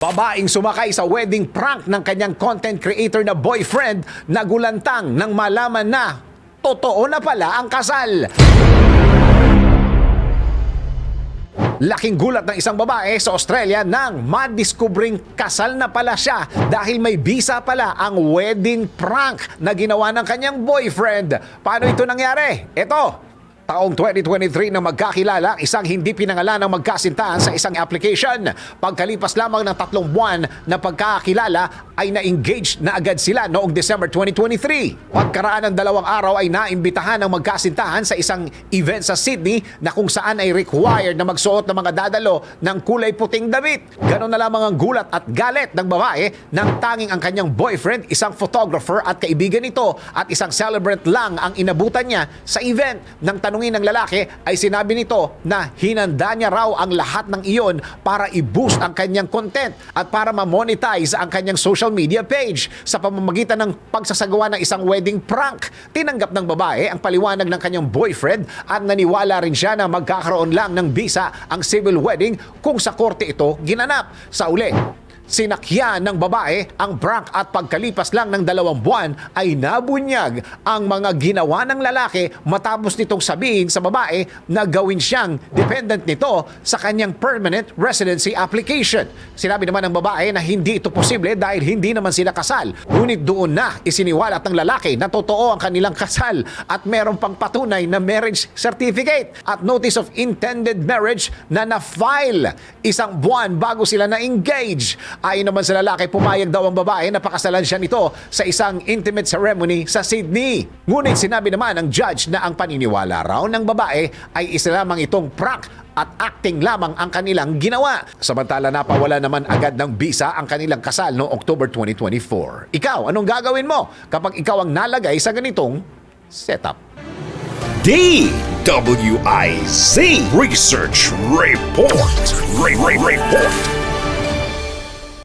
Babaeng sumakay sa wedding prank ng kanyang content creator na boyfriend nagulantang nang malaman na totoo na pala ang kasal. Laking gulat ng isang babae sa Australia nang madiskubring kasal na pala siya dahil may bisa pala ang wedding prank na ginawa ng kanyang boyfriend. Paano ito nangyari? Ito, Taong 2023 na magkakilala, isang hindi pinangalan ng magkasintahan sa isang application. Pagkalipas lamang ng tatlong buwan na pagkakilala ay na-engage na agad sila noong December 2023. Pagkaraan ng dalawang araw ay naimbitahan ng magkasintahan sa isang event sa Sydney na kung saan ay required na magsuot ng mga dadalo ng kulay puting damit. Ganon na lamang ang gulat at galit ng babae nang tanging ang kanyang boyfriend, isang photographer at kaibigan nito at isang celebrant lang ang inabutan niya sa event. Nang tanungin ng lalaki ay sinabi nito na hinanda niya raw ang lahat ng iyon para i-boost ang kanyang content at para ma-monetize ang kanyang social media page sa pamamagitan ng pagsasagawa ng isang wedding prank. Tinanggap ng babae ang paliwanag ng kanyang boyfriend at naniwala rin siya na magkakaroon lang ng bisa ang civil wedding kung sa korte ito ginanap. Sa uli, Sinakyan ng babae ang prank at pagkalipas lang ng dalawang buwan ay nabunyag ang mga ginawa ng lalaki matapos nitong sabihin sa babae na gawin siyang dependent nito sa kanyang permanent residency application. Sinabi naman ng babae na hindi ito posible dahil hindi naman sila kasal. Ngunit doon na isiniwalat ng lalaki na totoo ang kanilang kasal at meron pang patunay na marriage certificate at notice of intended marriage na na-file isang buwan bago sila na-engage. Ayon naman sa lalaki, pumayag daw ang babae na pakasalan siya nito sa isang intimate ceremony sa Sydney. Ngunit sinabi naman ng judge na ang paniniwala raw ng babae ay isa lamang itong prank at acting lamang ang kanilang ginawa. Samantala napawala naman agad ng bisa ang kanilang kasal noong October 2024. Ikaw, anong gagawin mo kapag ikaw ang nalagay sa ganitong setup? DWIZ Research Report. Re- Re- Report.